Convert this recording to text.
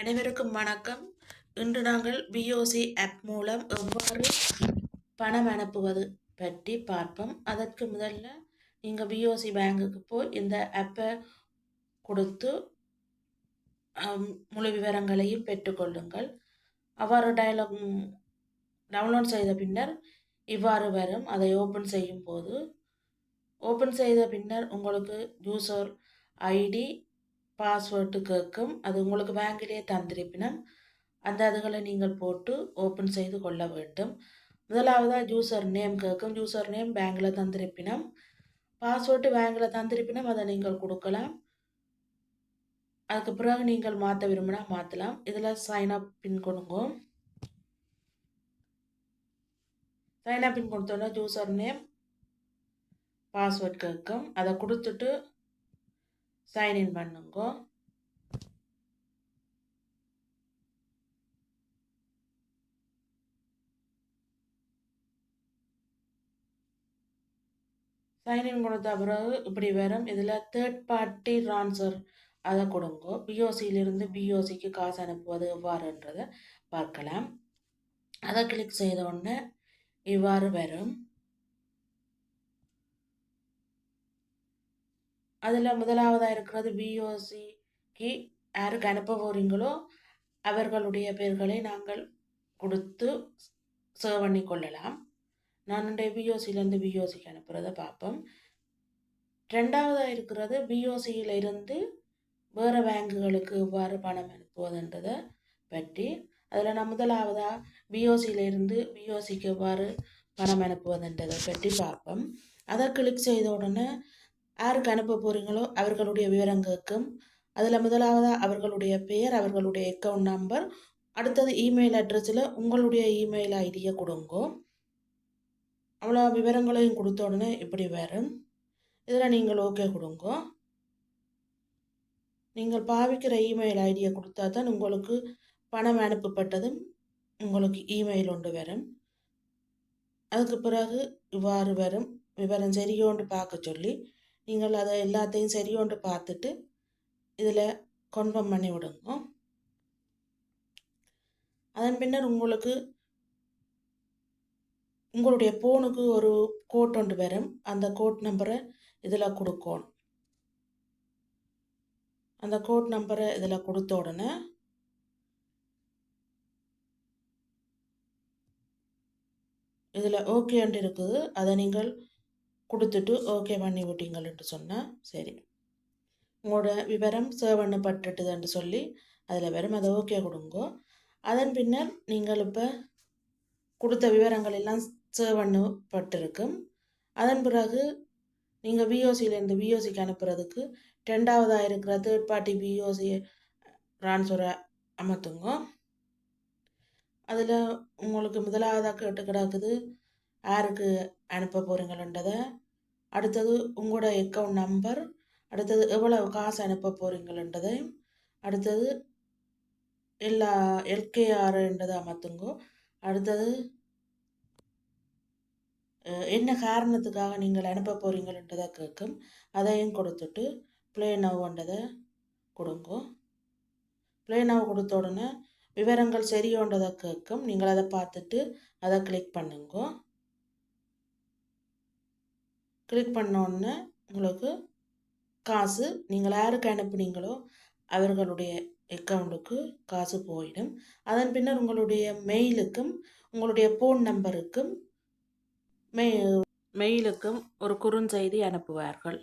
அனைவருக்கும் வணக்கம். இன்று நாங்கள் பிஓசி ஆப் மூலம் எவ்வாறு பணம் அனுப்புவது பற்றி பார்ப்போம். அதற்கு முதல்ல நீங்கள் பிஓசி பேங்குக்கு போய் இந்த ஆப்பை கொடுத்து முழு விவரங்களையும் பெற்றுக்கொள்ளுங்கள். அவ்வாறு டயலாக் டவுன்லோட் செய்த பின்னர் இவ்வாறு வரும். அதை ஓப்பன் செய்யும் போது ஓப்பன் செய்த பின்னர் உங்களுக்கு யூசர் ஐடி பாஸ்வேர்டு கேட்கும் அது உங்களுக்கு பேங்கிலே தந்திருப்பினும் அந்த அதுகளை நீங்கள் போட்டு ஓப்பன் செய்து கொள்ள வேண்டும். முதலாவதாக யூசர் நேம் கேட்கும் யூசர் நேம் பேங்கில் தந்திருப்பினும் பாஸ்வேர்டு பேங்கில் தந்திருப்பினும் அதை நீங்கள் கொடுக்கலாம். அதுக்கு பிறகு நீங்கள் மாற்ற விரும்பினா மாற்றலாம். இதில் சைன்அப் பின் கொடுங்க சைன்அப் பின் கொடுத்தோன்னா யூசர் நேம் பாஸ்வேர்ட் கேட்கும் அதை கொடுத்துட்டு சைன்இன் பண்ணுங்க சைன்இன் கொடுத்த பிறகு இப்படி வரும். இதில் தேர்ட் பார்ட்டி ட்ரான்ஸ்ஃபர் அதை கொடுங்க பிஓசியிலிருந்து பிஓசிக்கு காசு அனுப்புவது எவ்வாறுன்றதை பார்க்கலாம். அதை கிளிக் செய்த உடனே இவ்வாறு வரும். அதில் முதலாவதாக இருக்கிறது பிஓசிக்கு யாருக்கு அனுப்ப போகிறீங்களோ அவர்களுடைய பெயர்களை நாங்கள் கொடுத்து சேவ் பண்ணி கொள்ளலாம். நான் பிஓசியிலேருந்து பிஓசிக்கு அனுப்புகிறத பார்ப்போம் ரெண்டாவதாக இருக்கிறது பிஓசியில் இருந்து வேறு பேங்குகளுக்கு எவ்வாறு பணம் அனுப்புவதுன்றதை பற்றி. அதில் நான் முதலாவதாக பிஓசியிலிருந்து பிஓசிக்கு எவ்வாறு பணம் அனுப்புவதுன்றதை பற்றி பார்ப்போம் அதை கிளிக் செய்த உடனே யாருக்கு அனுப்ப போகிறீங்களோ அவர்களுடைய விவரம் கேட்கும் அதில் முதலாவதாக அவர்களுடைய பெயர் அவர்களுடைய அக்கௌண்ட் நம்பர் அடுத்தது இமெயில் அட்ரஸில் உங்களுடைய இமெயில் ஐடியை கொடுங்க. அவ்வளோ விவரங்களையும் கொடுத்த உடனே இப்படி வரும். இதில் நீங்கள் ஓகே கொடுங்க. நீங்கள் பாவிக்கிற இமெயில் ஐடியை கொடுத்தா தான் உங்களுக்கு பணம் அனுப்பப்பட்டதும் உங்களுக்கு இமெயில் ஒன்று வரும். அதுக்கு பிறகு இவ்வாறு வரும். விவரம் சரியோன்று பார்க்க சொல்லி நீங்கள் அதை எல்லாத்தையும் சரியோண்டு பார்த்துட்டு இதில் கன்ஃபார்ம் பண்ணி விடுங்க. அதன் பின்னர் உங்களுக்கு உங்களுடைய ஃபோனுக்கு ஒரு கோட் ஒன்று வரும். அந்த கோட் நம்பரை இதில் கொடுக்கணும். அந்த கோட் நம்பரை இதில் கொடுத்த உடனே இதில் ஓகேன்ட்டு இருக்குது. அதை நீங்கள் கொடுத்துட்டு ஓகே பண்ணி விட்டீங்கள்ட்டு சொன்னால் சரி. உங்களோட விவரம் சேவ் பண்ணப்பட்டுட்டுதுன்னு சொல்லி அதில் வெறும் அதை ஓகே கொடுங்கோ. அதன் பின்னர் நீங்கள் இப்போ கொடுத்த விவரங்கள் எல்லாம் சேவ் பண்ணப்பட்டிருக்கும். அதன் பிறகு நீங்கள் விஓசியிலேருந்து விஓசிக்கு அனுப்புறதுக்கு ரெண்டாவதாக இருக்கிற தேர்ட் பார்ட்டி விஓசி ட்ரான்ஸ்ஃபரை அமர்த்துங்க. அதில் உங்களுக்கு முதலாவதாக கேட்டு கிடக்குது யாருக்கு அனுப்ப போகிறீங்களன்றதை அடுத்தது உங்களோட அக்கௌண்ட் நம்பர் அடுத்தது எவ்வளவு காசு அனுப்ப போகிறீங்களன்றதையும் அடுத்தது எல்லா எல்கேஆர்ன்றதை அமர்த்துங்கோ. அடுத்தது என்ன காரணத்துக்காக நீங்கள் அனுப்ப போகிறீங்களன்றதை கேட்கும். அதையும் கொடுத்துட்டு ப்ளே நவ்ன்றதை கொடுங்கோ. ப்ளே நவ் கொடுத்த உடனே விவரங்கள் சரியோன்றதை கேட்கும். நீங்கள் அதை பார்த்துட்டு அதை கிளிக் பண்ணுங்கோ. கிளிக் பண்ணோடனே உங்களுக்கு காசு நீங்கள் யாருக்கு அனுப்புனீங்களோ அவர்களுடைய அக்கௌண்ட்டுக்கு காசு போயிடும். அதன் பின்னர் உங்களுடைய மெயிலுக்கும் உங்களுடைய ஃபோன் நம்பருக்கும் மெய் மெயிலுக்கும் ஒரு குறுஞ்செய்தி அனுப்புவார்கள்.